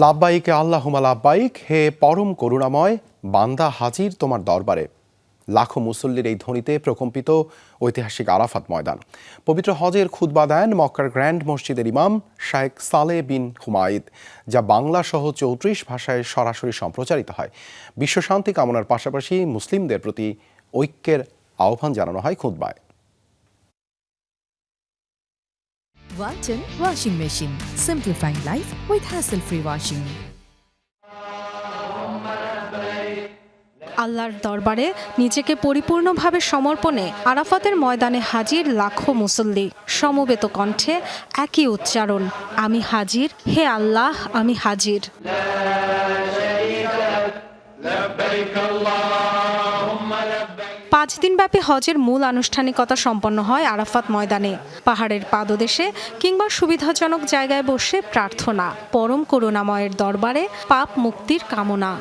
লাভবাইক আল্লাহুমা লাভবাইক হে পরম করুণাময়, বান্দা হাজির তোমার দরবারে। লাখো মুসল্লির এই ধ্বনিতে প্রকম্পিত ঐতিহাসিক আরাফাত ময়দান। পবিত্র হজের খুতবা দেন মক্কার গ্র্যান্ড মসজিদের ইমাম শায়েক সালে বিন হুমায়িদ, যা বাংলা সহ চৌত্রিশ ভাষায় সরাসরি সম্প্রচারিত হয়। বিশ্বশান্তি কামনার পাশাপাশি মুসলিমদের প্রতি ঐক্যের আহ্বান জানানো হয় খুতবায়। Walton Washing Machine. Simplifying life with hassle-free washing. আল্লাহর দরবারে নিজেকে পরিপূর্ণভাবে সমর্পণে আরাফাতের ময়দানে হাজির লাখো মুসল্লি সমবেত কণ্ঠে একই উচ্চারণ আমি হাজির হে আল্লাহ আমি হাজির পাঁচ দিনব্যাপী হজের মূল আনুষ্ঠানিকতা সম্পন্ন হয় আরাফাত ময়দানে। পাহাড়ের পাদদেশে কিংবা সুবিধাজনক জায়গায় বসে প্রার্থনা, পরম করুণাময়ের দরবারে পাপ মুক্তির কামনা।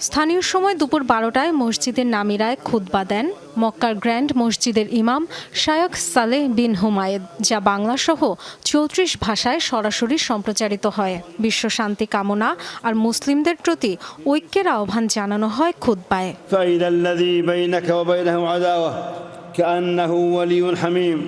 স্থানীয় সময় দুপুর বারোটায় মসজিদের নামিরায় খুতবা দেন মক্কার গ্র্যান্ড মসজিদের ইমাম শায়ক সালেহ বিন হুমায়েদ যা বাংলা সহ চৌত্রিশ ভাষায় সরাসরি সম্প্রচারিত হয় বিশ্ব শান্তি কামনা আর মুসলিমদের প্রতি ঐক্যের আহ্বান জানানো হয় খুতবায় فإذا الذي بينك وبينه عداوة كأنه ولي حميم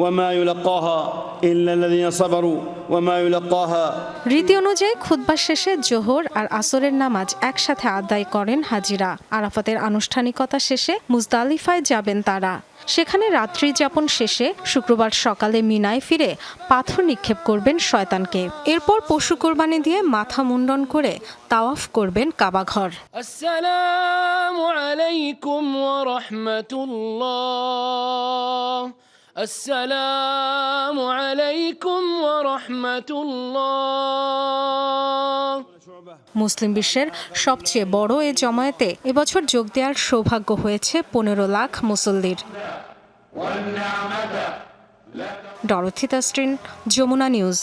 ওয়ামা ইউলাক্কাহা الذين صبروا وما يلقاها রীতি অনুযায়ী খুতবা শেষে জোহর আর আসরের নামাজ একসাথে আদায় করেন হাজিরা। আরাফাতের আনুষ্ঠানিকতা শেষে মুজদালিফায় যাবেন তারা। সেখানে রাত্রি যাপন শেষে শুক্রবার সকালে মিনায় ফিরে পাথর নিক্ষেপ করবেন শয়তানকে। এরপর পশু কোরবানি দিয়ে মাথা মুন্ডন করে তাওয়াফ করবেন কাবাঘর। আসসালামু আলাইকুম ওয়া রাহমাতুল্লাহ। السلام عليكم ورحمة الله মুসলিম বিশ্বের সবচেয়ে বড় এ জমায়েতে এবছর যোগ দেওয়ার সৌভাগ্য হয়েছে পনেরো লাখ মুসল্লির ডরথি তাস্ট্রিন যমুনা নিউজ